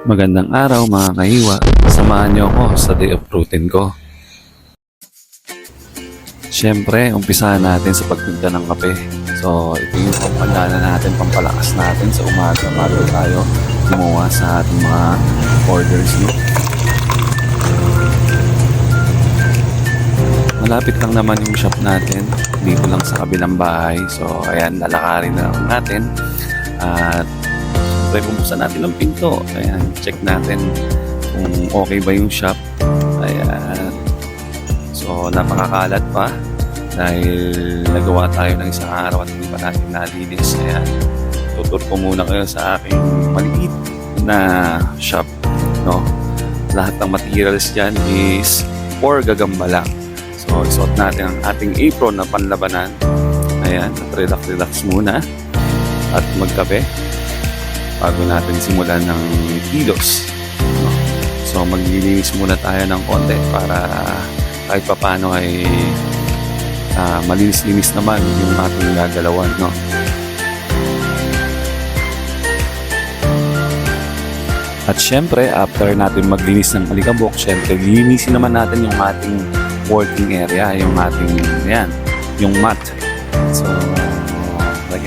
Magandang araw mga kahiwa. Samahan niyo ako sa day of routine ko. Siyempre, umpisahan natin sa pagtinda ng kape. So, ito yung pampalala natin, pampalakas natin sa umaga bago tayo gumawa sa ating mga orders. No? Malapit lang naman yung shop natin. Dito lang sa kabilang bahay. So, ayan, lalakarin na lang natin. At Siyempre, bubuksan natin ang pinto. Ayan, check natin kung okay ba yung shop. Ayan. So, napakakalat pa dahil nagawa tayo ng isang araw at hindi pa natin nalinis. Ayan. Tutur ko muna kayo sa aking maliit na shop. No? Lahat ng materials dyan is for gagamba lang. So, isuot natin ang ating apron na panlabanan. Ayan, at relax-relax muna. At magkape bago natin simulan ng kilos. So maglilinis muna tayo ng konti para kahit papano ay ah, malinis-linis naman yung ating gagalawan. No? At syempre, after natin maglinis ng alikabok, syempre, linisin naman natin yung ating working area, yung ating, yan, yung mat. So,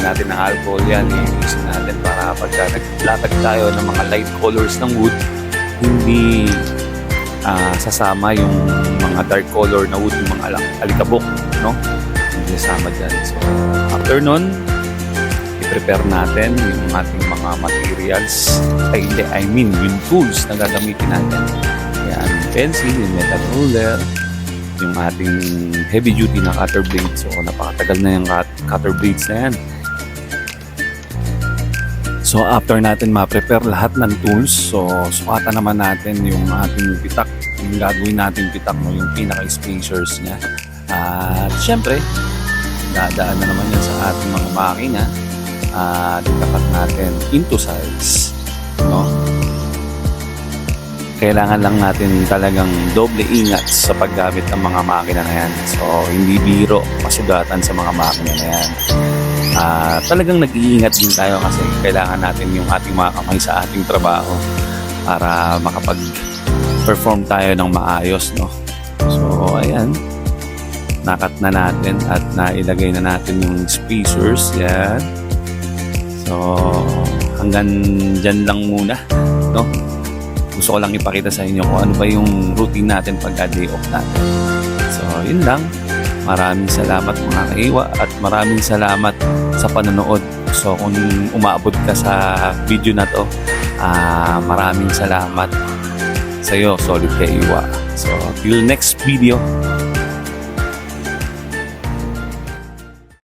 natin ng alcohol yan, linisin natin para pagka naglatag tayo ng mga light colors ng wood, hindi ah, sasama yung mga dark color na wood, yung mga alikabok, no? Hindi sasama dyan. So, after nun, i-prepare natin yung ating mga materials. Ay, hindi, I mean, yung tools na gagamitin natin. Yan, pencil, yung metal ruler, yung ating heavy duty na cutter blade. So, napakatagal na yung cut- cutter blades na yan. So, after natin ma-prepare lahat ng tools, so, sukatan naman natin yung ating pitak, yung gagawin natin pitak, no, yung pinaka-spacers niya. At, syempre, dadaan na naman yan sa ating mga makina at itapat natin into size. No? Kailangan lang natin talagang doble ingat sa paggamit ng mga makina na yan. So, hindi biro masugatan sa mga makina na yan. Ah, talagang nag-iingat din tayo kasi kailangan natin yung ating mga kamay sa ating trabaho para makapag-perform tayo ng maayos, no? So, ayan. Nakat na natin at nailagay na natin yung spacers. Yan. So, hanggang dyan lang muna, no? Gusto ko lang ipakita sa inyo kung ano ba yung routine natin pagka day off natin. So, yun lang. Maraming salamat mga kaiwa at maraming salamat sa panonood. So, kung umaabot ka sa video na to, ah maraming salamat sa iyo, solid kaiwa. So, till next video,